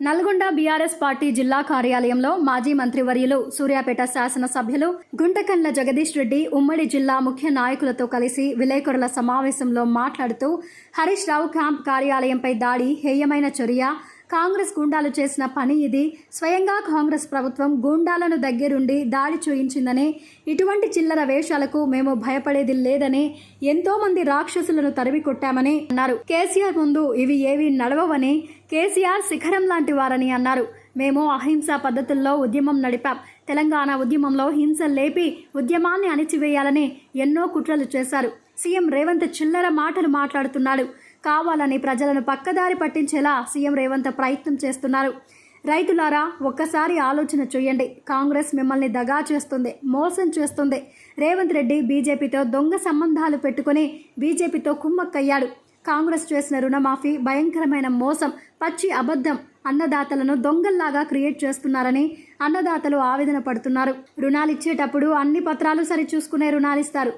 Nalgonda BRS party జిల్లా కార్యాలయంలో మాజీ మంత్రివర్యులు సూర్యాపేట శాసనసభ్యులు గుంటకండ్ల జగదీష్ రెడ్డి ఉమ్మడి జిల్లా ముఖ్య నాయకులతో కలిసి విలేకరుల సమావేశంలో మాట్లాడుతూ హరీష్ రావు క్యాంప్ కార్యాలయంపై దాడి హేయమైన చర్య కాంగ్రెస్ గూండాలు చేసిన పని ఇది. స్వయంగా కాంగ్రెస్ ప్రభుత్వం గూండాలను దగ్గరుండి దాడి చూయించిందని ఇటువంటి చిల్లర వేషాలకు మేము భయపడేది లేదని ఎంతో మంది రాక్షసులను తరిమి కొట్టామని అన్నారు. కేసీఆర్ ముందు ఇవి ఏవి నడవవని కేసీఆర్ శిఖరం లాంటి వారని అన్నారు. మేము అహింసా పద్ధతుల్లో ఉద్యమం నడిపాం. తెలంగాణ ఉద్యమంలో హింస లేపి ఉద్యమాన్ని అణిచివేయాలని ఎన్నో కుట్రలు చేశారు. సీఎం రేవంత్ చిల్లర మాటలు మాట్లాడుతున్నాడు. కావాలని ప్రజలను పక్కదారి పట్టించేలా సీఎం రేవంత్ ప్రయత్నం చేస్తున్నారు. రైతులారా ఒక్కసారి ఆలోచన చేయండి. కాంగ్రెస్ మిమ్మల్ని దగా చేస్తుంది మోసం చేస్తుంది. రేవంత్ రెడ్డి బీజేపీతో దొంగ సంబంధాలు పెట్టుకుని బీజేపీతో కుమ్మక్కయ్యాడు. కాంగ్రెస్ చేసిన రుణమాఫీ భయంకరమైన మోసం పచ్చి అబద్ధం. అన్నదాతలను దొంగల్లాగా క్రియేట్ చేస్తున్నారని అన్నదాతలు ఆవేదన పడుతున్నారు. రుణాలు ఇచ్చేటప్పుడు అన్ని పత్రాలు సరి చూసుకునే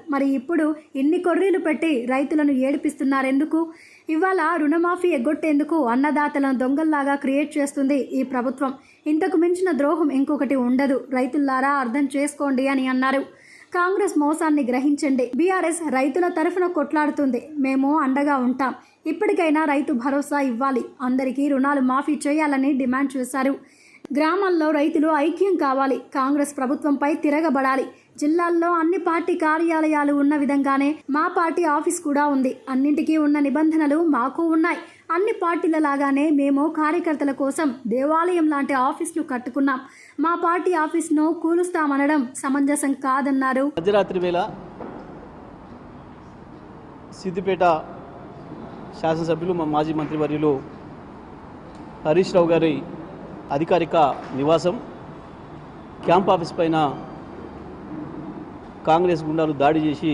మరి ఇప్పుడు ఇన్ని కొర్రీలు పెట్టి రైతులను ఏడిపిస్తున్నారెందుకు? ఇవాళ రుణమాఫీ ఎగ్గొట్టేందుకు అన్నదాతలను దొంగల్లాగా క్రియేట్ చేస్తుంది ఈ ప్రభుత్వం. ఇంతకు మించిన ద్రోహం ఇంకొకటి ఉండదు. రైతుల్లారా అర్థం చేసుకోండి అని అన్నారు. కాంగ్రెస్ మోసాన్ని గ్రహించండి. బీఆర్ఎస్ రైతుల తరఫున కొట్లాడుతుంది. మేము అండగా ఉంటాం. ఇప్పటికైనా రైతు భరోసా ఇవ్వాలి. అందరికీ రుణాలు మాఫీ చేయాలని డిమాండ్ చేశారు. గ్రామాల్లో రైతులు ఐక్యం కావాలి. కాంగ్రెస్ ప్రభుత్వంపై తిరగబడాలి. జిల్లాల్లో అన్ని పార్టీ కార్యాలయాలు ఉన్న విధంగానే మా పార్టీ ఆఫీస్ కూడా ఉంది. అన్నింటికీ ఉన్న నిబంధనలు మాకు ఉన్నాయి. అన్ని పార్టీల లాగానే మేము కార్యకర్తల కోసం దేవాలయం లాంటి ఆఫీసులు కట్టుకున్నాం. మా పార్టీ ఆఫీస్ను కూలుస్తామనడం సమంజసం కాదన్నారు. మధ్యరాత్రి వేళ సిద్దిపేట శాసనసభ్యులు మా మాజీ మంత్రివర్యులు హరీష్ రావు గారి అధికారిక నివాసం. క్యాంప్ ఆఫీస్ పైన కాంగ్రెస్ గుండాలు దాడి చేసి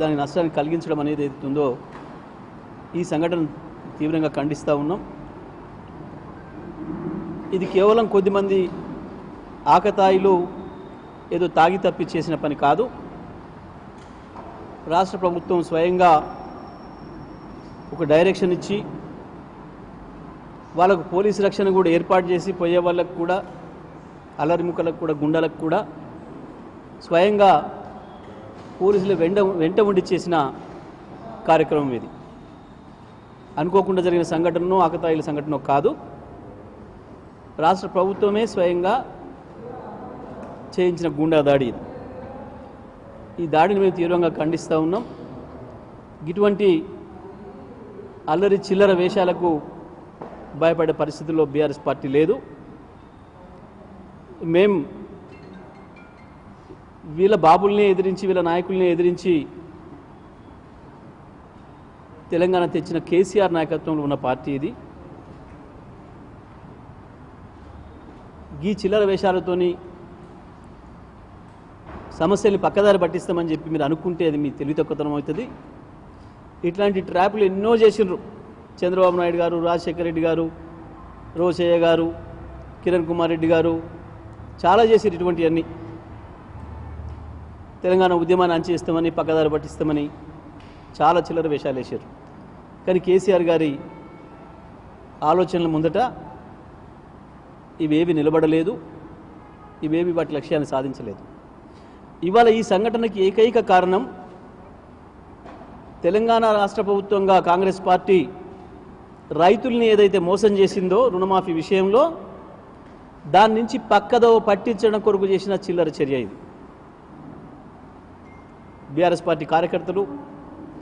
దాని నష్టాన్ని కలిగించడం అనేది ఏదైతుందో ఈ సంఘటన తీవ్రంగా ఖండిస్తూ ఉన్నాం. ఇది కేవలం కొద్దిమంది ఆకతాయిలు ఏదో తాగి తప్పి చేసిన పని కాదు. రాష్ట్ర ప్రభుత్వం స్వయంగా ఒక డైరెక్షన్ ఇచ్చి వాళ్ళకు పోలీసు రక్షణ కూడా ఏర్పాటు చేసి పోయే వాళ్ళకు కూడా అలరిముఖలకు కూడా గుండెలకు కూడా స్వయంగా పోలీసులు వెంట వెంట ఉండి చేసిన కార్యక్రమం ఇది. అనుకోకుండా జరిగిన సంఘటనను ఆకతాయిల సంఘటన కాదు. రాష్ట్ర ప్రభుత్వమే స్వయంగా చేయించిన గుండా దాడి ఇది. ఈ దాడిని మేము తీవ్రంగా ఖండిస్తూ ఉన్నాం. ఇటువంటి అల్లరి చిల్లర వేషాలకు భయపడే పరిస్థితుల్లో బీఆర్ఎస్ పార్టీ లేదు. మేం వీళ్ళ బాబుల్ని ఎదిరించి వీళ్ళ నాయకుల్ని ఎదిరించి తెలంగాణ తెచ్చిన కేసీఆర్ నాయకత్వంలో ఉన్న పార్టీ ఇది. ఈ చిల్లర వేషాలతోని సమస్యల్ని పక్కదారి పట్టిస్తామని చెప్పి మీరు అనుకుంటే అది మీ తెలివి తక్కువతనం అవుతుంది. ఇట్లాంటి ట్రాప్లు ఎన్నో చేసిండ్రు. చంద్రబాబు నాయుడు గారు రాజశేఖర రెడ్డి గారు రోసయ్య గారు కిరణ్ కుమార్ రెడ్డి గారు చాలా చేసిరు ఇటువంటివన్నీ తెలంగాణ ఉద్యమాన్ని అంచేస్తామని పక్కదారి పట్టిస్తామని చాలా చిల్లర వేషాలు వేశారు కానీ కేసీఆర్ గారి ఆలోచనల ముందట ఇవేవి నిలబడలేదు. ఇవేవి వాటి లక్ష్యాన్ని సాధించలేదు. ఇవాళ ఈ సంఘటనకి ఏకైక కారణం తెలంగాణ రాష్ట్ర ప్రభుత్వంగా కాంగ్రెస్ పార్టీ రైతుల్ని ఏదైతే మోసం చేసిందో రుణమాఫీ విషయంలో దాని నుంచి పక్కదో పట్టించడం కొరకు చేసిన చిల్లర చర్య ఇది. బీఆర్ఎస్ పార్టీ కార్యకర్తలు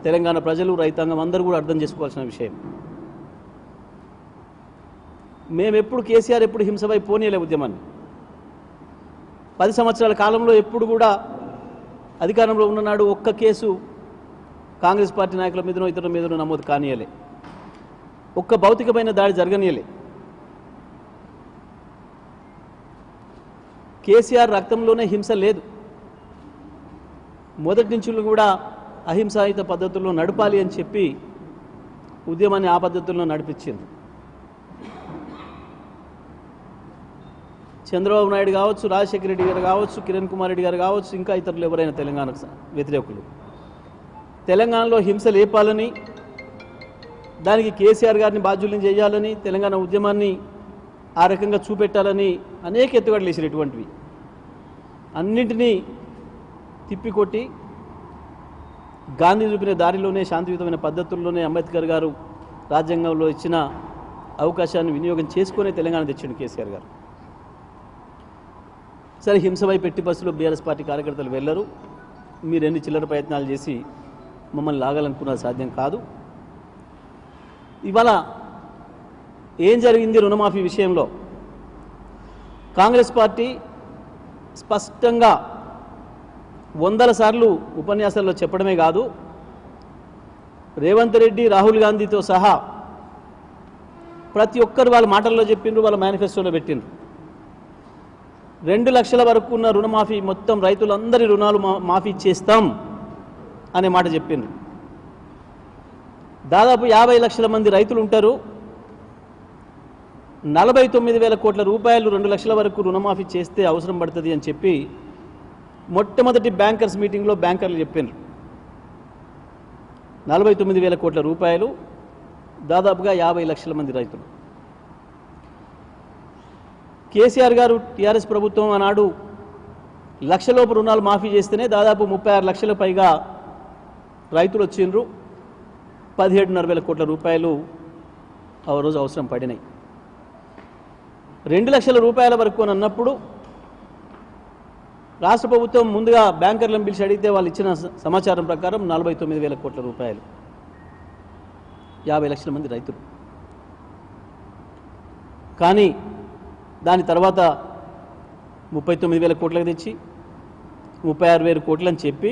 తెలంగాణ ప్రజలు రైతాంగం అందరూ కూడా అర్థం చేసుకోవాల్సిన విషయం. మేము ఎప్పుడు కేసీఆర్ ఎప్పుడు హింసపై పోనీయలే ఉద్యమాన్ని. పది సంవత్సరాల కాలంలో ఎప్పుడు కూడా అధికారంలో ఉన్ననాడు ఒక్క కేసు కాంగ్రెస్ పార్టీ నాయకుల మీదనో ఇతరుల మీదనో నమోదు కానియలే. ఒక్క భౌతికమైన దాడి జరగనీయలే. కేసీఆర్ రక్తంలోనే హింస లేదు. మొదటి నుంచి కూడా అహింసాయుత పద్ధతుల్లో నడపాలి అని చెప్పి ఉద్యమాన్ని ఆ పద్ధతుల్లో నడిపించింది. చంద్రబాబు నాయుడు కావచ్చు రాజశేఖర రెడ్డి గారు కావచ్చు కిరణ్ కుమార్ రెడ్డి గారు కావచ్చు ఇంకా ఇతరులు ఎవరైనా తెలంగాణకు వ్యతిరేకులు. తెలంగాణలో హింస లేపాలని దానికి కేసీఆర్ గారిని బాధ్యుల్ని చేయాలని తెలంగాణ ఉద్యమాన్ని ఆ రకంగా చూపెట్టాలని అనేక ఎత్తుగడలు వేసారు ఇటువంటివి అన్నింటినీ తిప్పికొట్టి గాంధీ చూపిన దారిలోనే శాంతియుతమైన పద్ధతుల్లోనే అంబేద్కర్ గారు రాజ్యాంగంలో ఇచ్చిన అవకాశాన్ని వినియోగం చేసుకునే తెలంగాణ తెచ్చిండు కేసీఆర్ గారు. సరే హింసపై పెట్టి బస్సులో బీఆర్ఎస్ పార్టీ కార్యకర్తలు వెళ్ళరు. మీరు ఎన్ని చిల్లర ప్రయత్నాలు చేసి మమ్మల్ని లాగాలనుకున్నది సాధ్యం కాదు. ఇవాళ ఏం జరిగింది రుణమాఫీ విషయంలో? కాంగ్రెస్ పార్టీ స్పష్టంగా వందల సార్లు ఉపన్యాసాల్లో చెప్పడమే కాదు రేవంత్ రెడ్డి రాహుల్ గాంధీతో సహా ప్రతి ఒక్కరు వాళ్ళ మాటల్లో చెప్పిండ్రు వాళ్ళ మేనిఫెస్టోలో పెట్టిండ్రు. రెండు లక్షల వరకు ఉన్న రుణమాఫీ మొత్తం రైతులందరి రుణాలు మాఫీ చేస్తాం అనే మాట చెప్పిండ్రు. దాదాపు యాభై లక్షల మంది రైతులు ఉంటారు నలభై తొమ్మిది వేల కోట్ల రూపాయలు రెండు లక్షల వరకు రుణమాఫీ చేస్తే అవసరం పడుతుంది అని చెప్పి మొట్టమొదటి బ్యాంకర్స్ మీటింగ్లో బ్యాంకర్లు చెప్పారు నలభై తొమ్మిది వేల కోట్ల రూపాయలు దాదాపుగా యాభై లక్షల మంది రైతులు. కేసీఆర్ గారు టీఆర్ఎస్ ప్రభుత్వం ఆనాడు లక్షలోపు రుణాలు మాఫీ చేస్తేనే దాదాపు ముప్పై ఆరు లక్షల పైగా రైతులు వచ్చిండ్రు. పదిహేడున్నర వేల కోట్ల రూపాయలు ఆ రోజు అవసరం పడినాయి. రెండు లక్షల రూపాయల వరకు అని అన్నప్పుడు రాష్ట్ర ప్రభుత్వం ముందుగా బ్యాంకర్లను పిలిచి అడిగితే వాళ్ళు ఇచ్చిన స- సమాచారం ప్రకారం నలభై తొమ్మిది వేల కోట్ల రూపాయలు. యాభై లక్షల మంది రైతులు. కానీ దాని తర్వాత ముప్పై తొమ్మిది వేల కోట్లకు తెచ్చి ముప్పై ఆరు వేల కోట్లని చెప్పి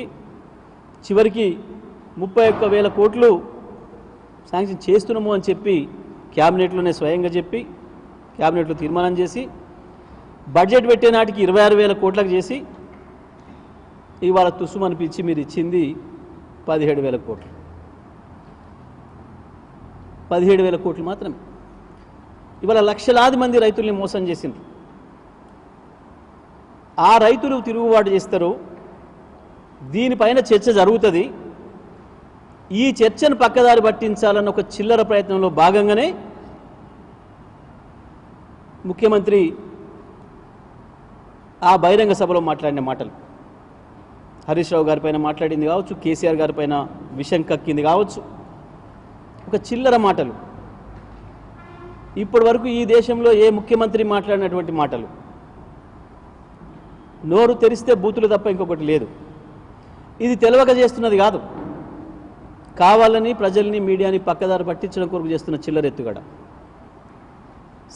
చివరికి ముప్పై ఒక్క వేల కోట్లు శాంక్షన్ చేస్తున్నాము అని చెప్పి క్యాబినెట్లోనే స్వయంగా చెప్పి క్యాబినెట్లో తీర్మానం చేసి బడ్జెట్ పెట్టే నాటికి ఇరవై ఆరు వేల కోట్లకు చేసి ఇవాళ తుసుము అనిపించి మీరు ఇచ్చింది పదిహేడు వేల కోట్లు. పదిహేడు వేల కోట్లు మాత్రమే. ఇవాళ లక్షలాది మంది రైతుల్ని మోసం చేసింది ఆ రైతులు తిరుగుబాటు చేస్తారు. దీనిపైన చర్చ జరుగుతుంది. ఈ చర్చను పక్కదారి పట్టించాలన్న ఒక చిల్లర ప్రయత్నంలో భాగంగానే ముఖ్యమంత్రి ఆ బహిరంగ సభలో మాట్లాడిన మాటలు. హరీష్ రావు గారిపైన మాట్లాడింది కావచ్చు కేసీఆర్ గారిపైన విషం కక్కింది కావచ్చు. ఒక చిల్లర మాటలు. ఇప్పటి వరకు ఈ దేశంలో ఏ ముఖ్యమంత్రి మాట్లాడినటువంటి మాటలు? నోరు తెరిస్తే బూతులు తప్ప ఇంకొకటి లేదు. ఇది తెలవక చేస్తున్నది కాదు. కావాలని ప్రజల్ని మీడియాని పక్కదారి పట్టించడం కొరకు చేస్తున్న చిల్లరెత్తుగడ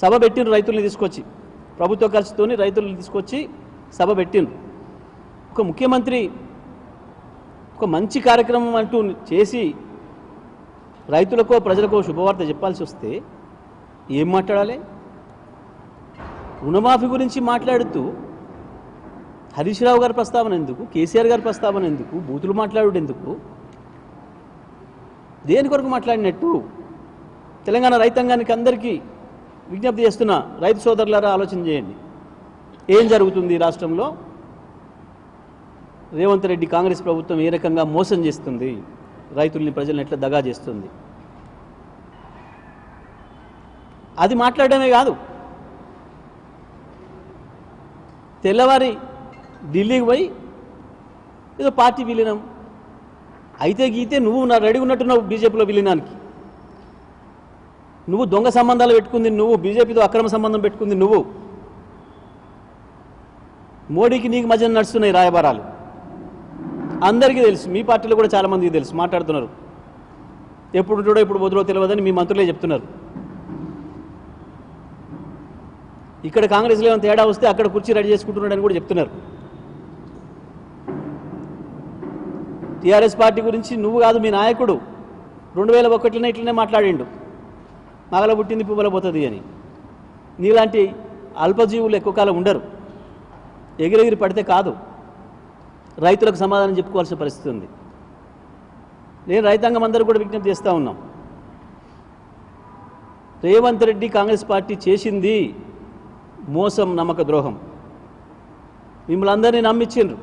సభ పెట్టిన రైతుల్ని తీసుకొచ్చి. ప్రభుత్వ ఖర్చుతోని రైతులను తీసుకొచ్చి సభ పెట్టిండ్రు. ఒక ముఖ్యమంత్రి ఒక మంచి కార్యక్రమం అంటూ చేసి రైతులకో ప్రజలకో శుభవార్త చెప్పాల్సి వస్తే ఏం మాట్లాడాలి? రుణమాఫీ గురించి మాట్లాడుతూ హరీష్ రావు గారి ప్రస్తావన ఎందుకు? కేసీఆర్ గారి ప్రస్తావన ఎందుకు? బూతులు మాట్లాడు ఎందుకు? దేని కొరకు మాట్లాడినట్టు? తెలంగాణ రైతాంగానికి అందరికీ విజ్ఞప్తి చేస్తున్న రైతు సోదరులారా ఆలోచన చేయండి. ఏం జరుగుతుంది ఈ రాష్ట్రంలో? రేవంత్ రెడ్డి కాంగ్రెస్ ప్రభుత్వం ఏ రకంగా మోసం చేస్తుంది? రైతుల్ని ప్రజలను ఎట్లా దగా చేస్తుంది? అది మాట్లాడమే కాదు. తెల్లవారి ఢిల్లీకి పోయి ఏదో పార్టీ విలీనం అయితే గీతే నువ్వు నా రెడీ ఉన్నట్టున్నావు బీజేపీలో విలీనానికి నువ్వు దొంగ సంబంధాలు పెట్టుకుంది నువ్వు బీజేపీతో అక్రమ సంబంధం పెట్టుకుంది నువ్వు. మోడీకి నీకు మధ్య నడుస్తున్నాయి రాయబారాలు. అందరికీ తెలుసు మీ పార్టీలో కూడా చాలామందికి తెలుసు మాట్లాడుతున్నారు. ఎప్పుడు ఉంటాడో ఎప్పుడు వదిలో తెలియదని మీ మంత్రులే చెప్తున్నారు. ఇక్కడ కాంగ్రెస్లో ఏమైనా తేడా వస్తే అక్కడ కుర్చీ రెడీ చేసుకుంటున్నాడని కూడా చెప్తున్నారు. టీఆర్ఎస్ పార్టీ గురించి నువ్వు కాదు మీ నాయకుడు. రెండు వేల ఒకటిలోనే ఇట్లనే మాట్లాడిండు. మగల పుట్టింది పువ్వుల పోతుంది అని. నీలాంటి అల్పజీవులు ఎక్కువ కాలం ఉండరు. ఎగిరెగిరి పడితే కాదు. రైతులకు సమాధానం చెప్పుకోవాల్సిన పరిస్థితి ఉంది. నేను రైతాంగం అందరూ కూడా విజ్ఞప్తి చేస్తూ ఉన్నాం. రేవంత్ రెడ్డి కాంగ్రెస్ పార్టీ చేసింది. మోసం నమ్మక ద్రోహం. మిమ్మల్ని అందరినీ నమ్మించిండ్రు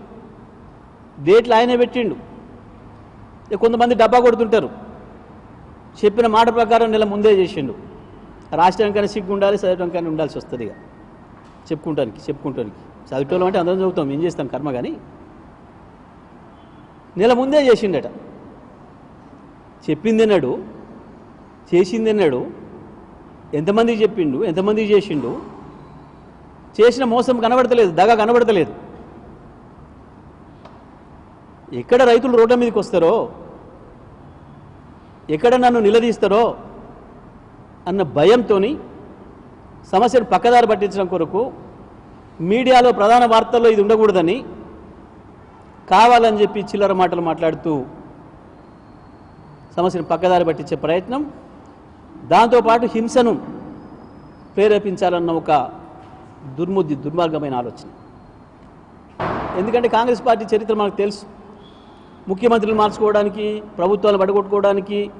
డేట్లు ఆయనే పెట్టిండు. ఇక కొంతమంది డబ్బా కొడుతుంటారు. చెప్పిన మాట ప్రకారం నెల ముందే చేసిండు. రాష్ట్రానికైనా సిగ్గు ఉండాలి చదవడానికైనా ఉండాల్సి వస్తుంది ఇక. చెప్పుకుంటానికి చెప్పుకుంటానికి. చదివేటోళ్ళం అంటే అందరం చదువుతాం ఏం చేస్తాం కర్మ కానీ? నెల ముందే చేసిండట. చెప్పింది అన్నాడు చేసింది అన్నాడు ఎంతమందికి చెప్పిండు? ఎంతమందికి చేసిండు? చేసిన మోసం కనబడతలేదు దగ కనబడతలేదు. ఎక్కడ రైతులు రోడ్ల మీదకి వస్తారో ఎక్కడ నన్ను నిలదీస్తారో అన్న భయంతో సమస్యను పక్కదారి పట్టించడం కొరకు మీడియాలో ప్రధాన వార్తల్లో ఇది ఉండకూడదని కావాలని చెప్పి చిల్లర మాటలు మాట్లాడుతూ సమస్యను పక్కదారి పట్టించే ప్రయత్నం దాంతోపాటు హింసను ప్రేరేపించాలన్న ఒక దుర్ముద్ది దుర్మార్గమైన ఆలోచన. ఎందుకంటే కాంగ్రెస్ పార్టీ చరిత్ర మనకు తెలుసు. ముఖ్యమంత్రులు మార్చుకోవడానికి ప్రభుత్వాలు పడగొట్టుకోవడానికి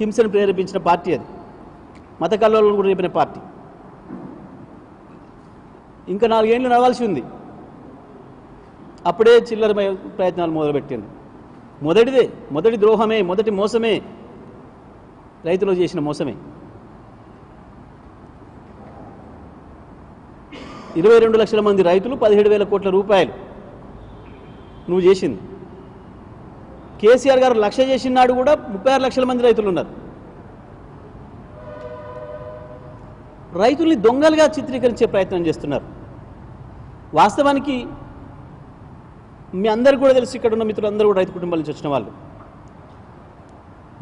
హింసను ప్రేరేపించిన పార్టీ అది. మత కల్లోలను కూడా రేపిన పార్టీ. ఇంకా నాలుగేళ్ళు నడవాల్సి ఉంది. అప్పుడే చిల్లర ప్రయత్నాలు మొదలుపెట్టింది మొదటిదే మొదటి ద్రోహమే మొదటి మోసమే రైతులు చేసిన మోసమే. ఇరవై రెండు లక్షల మంది రైతులు పదిహేడు వేల కోట్ల రూపాయలు. నువ్వు చేసింది. కేసీఆర్ గారు లక్ష చేసిన నాడు కూడా ముప్పై ఆరు లక్షల మంది రైతులు ఉన్నారు. రైతుల్ని దొంగలుగా చిత్రీకరించే ప్రయత్నం చేస్తున్నారు. వాస్తవానికి మీ అందరు కూడా తెలుసు ఇక్కడ ఉన్న మిత్రులందరూ కూడా రైతు కుటుంబాల నుంచి వచ్చిన వాళ్ళు.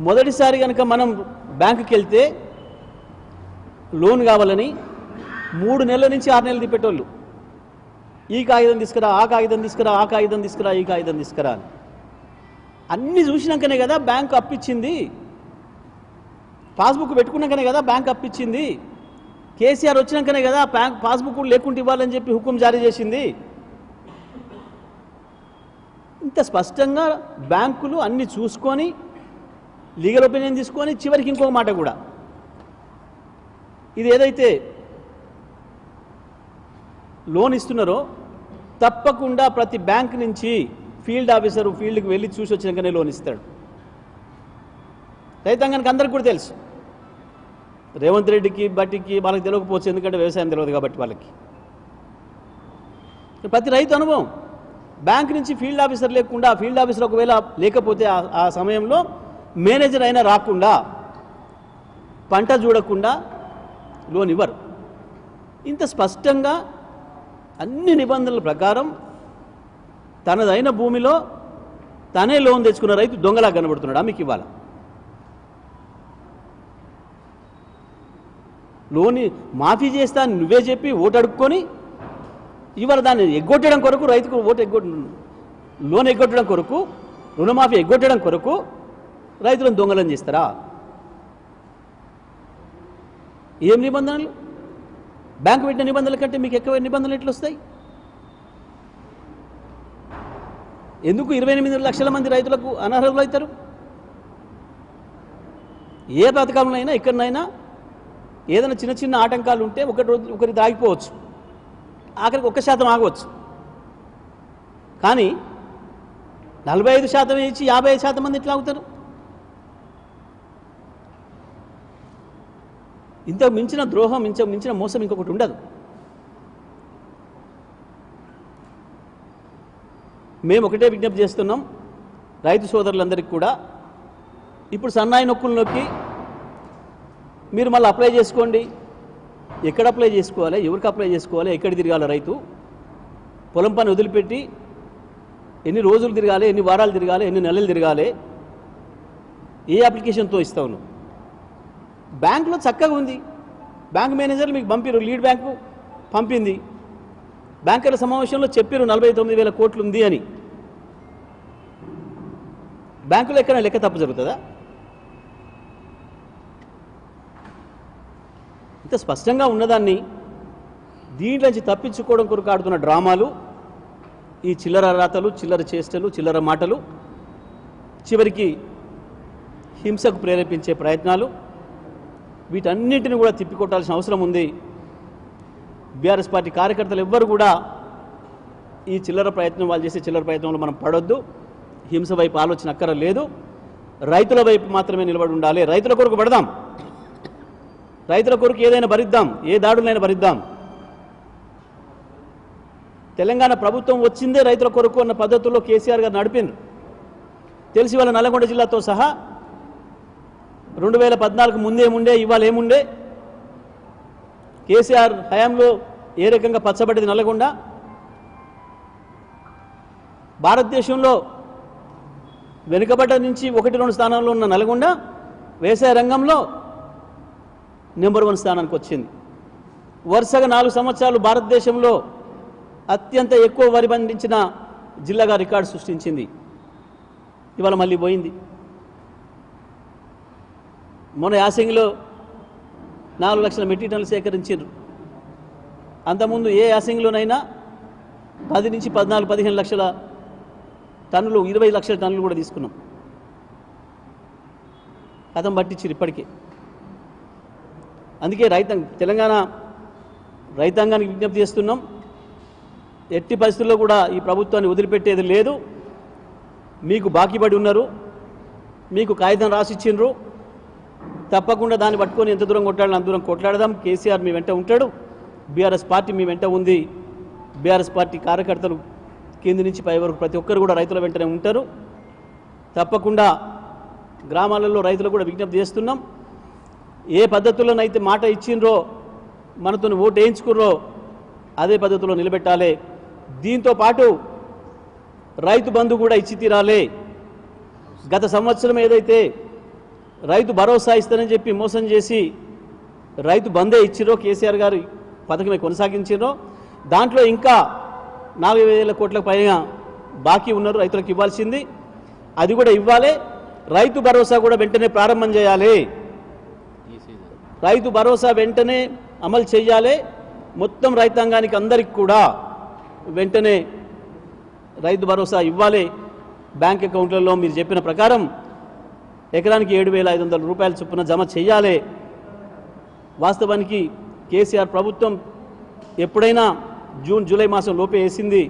మొదటిసారి కనుక మనం బ్యాంకుకి వెళ్తే లోన్ కావాలని మూడు నెలల నుంచి ఆరు నెలలు తిప్పేటోళ్ళు. ఈ కాగితం తీసుకురా ఆ కాగితం తీసుకురా ఆ కాగితం తీసుకురా ఈ కాగితం తీసుకురా అని. అన్నీ చూసినాకనే కదా బ్యాంకు అప్పిచ్చింది. పాస్బుక్ పెట్టుకున్నాకనే కదా బ్యాంక్ అప్పిచ్చింది. కేసీఆర్ వచ్చినాకనే కదా బ్యాంక్ పాస్బుక్ లేకుంటే ఇవ్వాలని చెప్పి హుకుం జారీ చేసింది. ఇంత స్పష్టంగా బ్యాంకులు అన్ని చూసుకొని లీగల్ ఒపీనియన్ తీసుకొని చివరికి ఇంకొక మాట కూడా. ఇది ఏదైతే లోన్ ఇస్తున్నారో తప్పకుండా ప్రతి బ్యాంక్ నుంచి ఫీల్డ్ ఆఫీసర్ ఫీల్డ్కి వెళ్ళి చూసి వచ్చినాకనే లోన్ ఇస్తాడు. రైతాంగానికి అందరికి కూడా తెలుసు. రేవంత్ రెడ్డికి బట్టికి వాళ్ళకి తెలియకపోవచ్చు ఎందుకంటే వ్యవసాయం తెలియదు కాబట్టి వాళ్ళకి. ప్రతి రైతు అనుభవం. బ్యాంక్ నుంచి ఫీల్డ్ ఆఫీసర్ లేకుండా ఫీల్డ్ ఆఫీసర్ ఒకవేళ లేకపోతే ఆ- ఆ సమయంలో మేనేజర్ అయినా రాకుండా పంట చూడకుండా లోన్ ఇవ్వరు. ఇంత స్పష్టంగా అన్ని నిబంధనల ప్రకారం తనదైన భూమిలో తనే లోన్ తెచ్చుకున్న రైతు దొంగలా కనబడుతున్నాడు. మీకు ఇవ్వాలి? లోన్ మాఫీ చేస్తా అని నువ్వే చెప్పి ఓటు అడుక్కొని ఇవాళ దాన్ని ఎగ్గొట్టడం కొరకు రైతుకు ఓటు ఎగ్గొట్ లోన్ ఎగ్గొట్టడం కొరకు రుణమాఫీ ఎగ్గొట్టడం కొరకు రైతులను దొంగలను చేస్తారా? ఏం నిబంధనలు? బ్యాంకు పెట్టిన నిబంధనల కంటే మీకు ఎక్కువ నిబంధనలు ఎట్లా వస్తాయి? ఎందుకు ఇరవై ఎనిమిది లక్షల మంది రైతులకు అనర్హులు అవుతారు? ఏ పథకంలోనైనా అయినా ఎక్కడనైనా ఏదైనా చిన్న చిన్న ఆటంకాలు ఉంటే ఒకటి రోజు ఒకరి దాగిపోవచ్చు. ఆఖరికి ఒక్క శాతం ఆగవచ్చు. కానీ నలభై ఐదు శాతం ఇచ్చి యాభై ఐదు శాతం మంది ఎట్లా అవుతారు ఇంత మించిన ద్రోహం ఇంత మించిన మోసం ఇంకొకటి ఉండదు. మేము ఒకటే విజ్ఞప్తి చేస్తున్నాం రైతు సోదరులందరికీ కూడా. ఇప్పుడు సన్నాయి నొక్కుల్లోకి మీరు మళ్ళీ అప్లై చేసుకోండి. ఎక్కడ అప్లై చేసుకోవాలి ఎవరికి అప్లై చేసుకోవాలి ఎక్కడ తిరగాలి రైతు? పొలం పని వదిలిపెట్టి ఎన్ని రోజులు తిరగాలి ఎన్ని వారాలు తిరగాలి ఎన్ని నెలలు తిరగాలి? ఏ అప్లికేషన్తో ఇస్తావు నువ్వు? బ్యాంకులో చక్కగా ఉంది. బ్యాంక్ మేనేజర్ మీకు పంపిరు లీడ్ బ్యాంకు పంపింది. బ్యాంకర్ల సమావేశంలో చెప్పారు నలభై తొమ్మిది వేల కోట్లు ఉంది అని. బ్యాంకులో ఎక్కడ లెక్క తప్పు జరుగుతుందా? ఇంత స్పష్టంగా ఉన్నదాన్ని దీంట్లోంచి తప్పించుకోవడం కొరకు ఆడుతున్న డ్రామాలు ఈ చిల్లర రాతలు చిల్లర చేష్టలు చిల్లర మాటలు చివరికి హింసకు ప్రేరేపించే ప్రయత్నాలు వీటన్నిటిని కూడా తిప్పికొట్టాల్సిన అవసరం ఉంది. బీఆర్ఎస్ పార్టీ కార్యకర్తలు ఎవ్వరు కూడా ఈ చిల్లర ప్రయత్నం వాళ్ళు చేసే చిల్లర ప్రయత్నంలో మనం పడొద్దు. హింస వైపు ఆలోచన అక్కర లేదు రైతుల వైపు మాత్రమే నిలబడి ఉండాలి. రైతుల కొరకు పడదాం. రైతుల కొరకు ఏదైనా భరిద్దాం. ఏ దాడులైనా భరిద్దాం. తెలంగాణ ప్రభుత్వం వచ్చిందే రైతుల కొరకు అన్న పద్ధతుల్లో కేసీఆర్ గారు నడిపిండ్రు. తెలిసి వాళ్ళ నల్గొండ జిల్లాతో సహా రెండు వేల పద్నాలుగు ముందేముండే ఇవాళ ఏముండే కేసీఆర్ హయాంలో ఏ రకంగా పచ్చబడ్డది నల్లగొండ? భారతదేశంలో వెనుకబడ్డ నుంచి ఒకటి రెండు స్థానాల్లో ఉన్న నల్గొండ వ్యవసాయ రంగంలో నెంబర్ వన్ స్థానానికి వచ్చింది. వరుసగా నాలుగు సంవత్సరాలు భారతదేశంలో అత్యంత ఎక్కువ వరి పండించిన జిల్లాగా రికార్డు సృష్టించింది. ఇవాళ మళ్ళీ పోయింది. మొన్న యాసంగిలో నాలుగు లక్షల మెట్రిక్ టన్నులు సేకరించారు అంతకుముందు ఏ యాసంగిలోనైనా పది నుంచి పద్నాలుగు పదిహేను లక్షల టన్నులు ఇరవై లక్షల టన్నులు కూడా తీసుకున్నాం. కథం పట్టించారు ఇప్పటికే. అందుకే రైతాంగ తెలంగాణ రైతాంగానికి విజ్ఞప్తి చేస్తున్నాం. ఎట్టి పరిస్థితుల్లో కూడా ఈ ప్రభుత్వాన్ని వదిలిపెట్టేది లేదు. మీకు బాకీ పడి ఉన్నారు. మీకు కాగితం రాసిచ్చిండ్రు. తప్పకుండా దాన్ని పట్టుకొని ఎంత దూరం కొట్లాడాలి అంత దూరం కొట్లాడదాం. కేసీఆర్ మీ వెంట ఉంటాడు. బీఆర్ఎస్ పార్టీ మీ వెంట ఉంది. బీఆర్ఎస్ పార్టీ కార్యకర్తలు కింది నుంచి పై వరకు ప్రతి ఒక్కరు కూడా రైతుల వెంటనే ఉంటారు. తప్పకుండా గ్రామాలలో రైతులు కూడా విజ్ఞప్తి చేస్తున్నాం. ఏ పద్ధతుల్లోనైతే మాట ఇచ్చిండ్రో మనతో ఓటు వేయించుకుర్రో అదే పద్ధతిలో నిలబెట్టాలి. దీంతో పాటు రైతు బంధు కూడా ఇచ్చి తీరాలి గత సంవత్సరం ఏదైతే రైతు భరోసా ఇస్తానని చెప్పి మోసం చేసి రైతు బందే ఇచ్చిరో కేసీఆర్ గారు పథకమే కొనసాగించారో దాంట్లో ఇంకా నాలుగు వేల కోట్ల పైన బాకీ ఉన్నారు రైతులకు ఇవ్వాల్సింది. అది కూడా ఇవ్వాలి. రైతు భరోసా కూడా వెంటనే ప్రారంభం చేయాలి. రైతు భరోసా వెంటనే అమలు చేయాలి. మొత్తం రైతాంగానికి అందరికి కూడా వెంటనే రైతు భరోసా ఇవ్వాలి. బ్యాంక్ అకౌంట్లలో మీరు చెప్పిన ప్రకారం ఎకరానికి ఏడు వేల ఐదు వందల రూపాయల చొప్పున జమ చేయాలి వాస్తవానికి కేసీఆర్ ప్రభుత్వం ఎప్పుడైనా జూన్ జూలై మాసం లోపే వేసింది.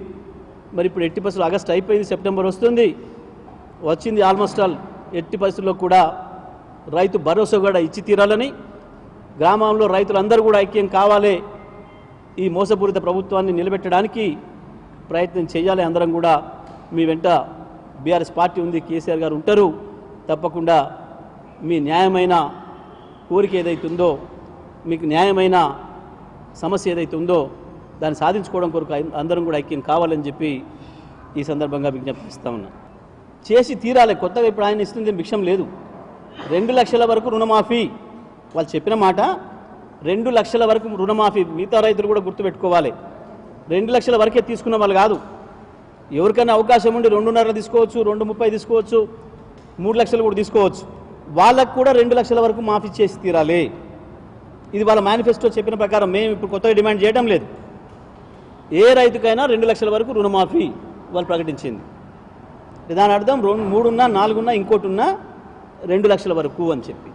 మరి ఇప్పుడు ఎట్టి పరిస్థితులు ఆగస్ట్ అయిపోయింది సెప్టెంబర్ వస్తుంది. వచ్చింది ఆల్మోస్ట్ ఆల్ ఎట్టి పరిస్థితుల్లో కూడా రైతు భరోసా కూడా ఇచ్చి తీరాలని గ్రామంలో రైతులందరూ కూడా ఐక్యం కావాలి. ఈ మోసపూరిత ప్రభుత్వాన్ని నిలబెట్టడానికి ప్రయత్నం చేయాలి అందరం కూడా మీ వెంట బీఆర్ఎస్ పార్టీ ఉంది కేసీఆర్ గారు ఉంటారు. తప్పకుండా మీ న్యాయమైన కోరిక ఏదైతుందో మీకు న్యాయమైన సమస్య ఏదైతే ఉందో దాన్ని సాధించుకోవడం కొరకు అందరం కూడా ఐక్యం కావాలని చెప్పి ఈ సందర్భంగా విజ్ఞప్తి ఇస్తా ఉన్నా. చేసి తీరాలి. కొత్తగా ఇప్పుడు ఆయన ఇస్తుంది భిక్షం లేదు. రెండు లక్షల వరకు రుణమాఫీ. వాళ్ళు చెప్పిన మాట రెండు లక్షల వరకు రుణమాఫీ. మిగతా రైతులు కూడా గుర్తుపెట్టుకోవాలి. రెండు లక్షల వరకే తీసుకున్న వాళ్ళు కాదు. ఎవరికైనా అవకాశం ఉండి రెండున్నర తీసుకోవచ్చు రెండు ముప్పై తీసుకోవచ్చు మూడు లక్షలు కూడా తీసుకోవచ్చు. వాళ్ళకు కూడా రెండు లక్షల వరకు మాఫీ చేసి తీరాలి. ఇది వాళ్ళ మేనిఫెస్టో చెప్పిన ప్రకారం మేము ఇప్పుడు కొత్తగా డిమాండ్ చేయడం లేదు. ఏ రైతుకైనా రెండు లక్షల వరకు రుణమాఫీ వాళ్ళు ప్రకటించింది. దాని అర్థం రెండు మూడున్నా నాలుగున్నా ఇంకోటి ఉన్నా రెండు లక్షల వరకు అని చెప్పి.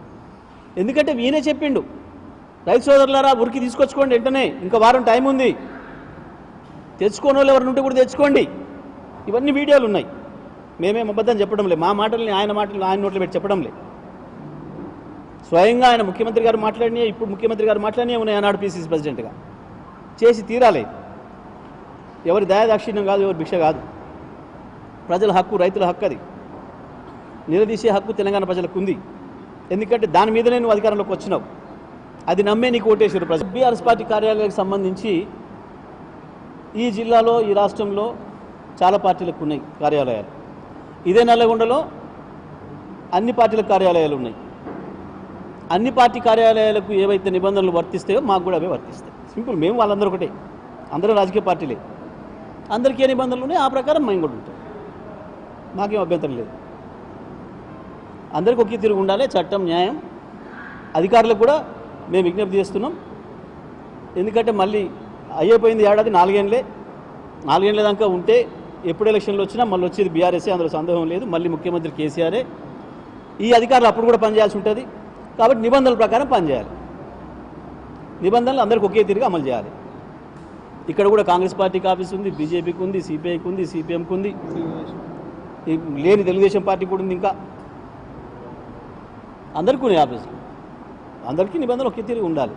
ఎందుకంటే ఈయనే చెప్పిండు. రైతు సోదరులారా ఉరికి తీసుకొచ్చుకోండి వెంటనే. ఇంకా వారం టైం ఉంది. తెచ్చుకోని వాళ్ళు ఎవరిని ఉంటే కూడా తెచ్చుకోండి. ఇవన్నీ వీడియోలు ఉన్నాయి. మేమేం అబద్ధం చెప్పడం లేదు మా మాటల్ని ఆయన మాటలు ఆయన నోట్లో పెట్టి చెప్పడం లేదు స్వయంగా ఆయన ముఖ్యమంత్రి గారు మాట్లాడినా ఇప్పుడు ముఖ్యమంత్రి గారు మాట్లాడినా ఉన్నాయి ఆనాడు పీసీసీ ప్రెసిడెంట్గా చేసి తీరాలి. ఎవరి దయాదాక్షిణ్యం కాదు ఎవరి భిక్ష కాదు. ప్రజల హక్కు రైతుల హక్కు అది. నిలదీసే హక్కు తెలంగాణ ప్రజలకు ఉంది. ఎందుకంటే దాని మీదనే నువ్వు అధికారంలోకి వచ్చినావు. అది నమ్మే నీకు ఓటేసారు ప్రజలు బీఆర్ఎస్ పార్టీ కార్యాలయాలకు సంబంధించి ఈ జిల్లాలో ఈ రాష్ట్రంలో చాలా పార్టీలకు ఉన్నాయి కార్యాలయాలు. ఇదే నల్లగొండలో అన్ని పార్టీల కార్యాలయాలు ఉన్నాయి. అన్ని పార్టీ కార్యాలయాలకు ఏవైతే నిబంధనలు వర్తిస్తాయో మాకు కూడా అవే వర్తిస్తాయి. సింపుల్ మేము వాళ్ళందరూ ఒకటే. అందరూ రాజకీయ పార్టీలే. అందరికీ ఏ నిబంధనలు ఉన్నాయి? ఆ ప్రకారం మేము కూడా ఉంటాం. మాకేం అభ్యంతరం లేదు. అందరికీ ఒకే తిరుగు ఉండాలి. చట్టం న్యాయం. అధికారులకు కూడా మేము విజ్ఞప్తి చేస్తున్నాం. ఎందుకంటే మళ్ళీ అయిపోయింది ఏడాది నాలుగేళ్ళే నాలుగేళ్ళ దాకా ఉంటే ఎప్పుడు ఎలక్షన్లు వచ్చినా మళ్ళీ వచ్చేది బీఆర్ఎస్ఏ అందులో సందేహం లేదు. మళ్ళీ ముఖ్యమంత్రి కేసీఆరే ఈ అధికారులు అప్పుడు కూడా పనిచేయాల్సి ఉంటుంది. కాబట్టి నిబంధనల ప్రకారం పనిచేయాలి నిబంధనలు అందరికీ ఒకే తీరుగా అమలు చేయాలి. ఇక్కడ కూడా కాంగ్రెస్ పార్టీకి ఆఫీస్ ఉంది బీజేపీకి ఉంది సిపిఐకి ఉంది సిపిఎంకి ఉంది. లేని తెలుగుదేశం పార్టీ కూడా ఉంది ఇంకా. అందరికీ ఉన్నాయి ఆఫీసులు. అందరికీ నిబంధనలు ఒకే తీరుగా ఉండాలి.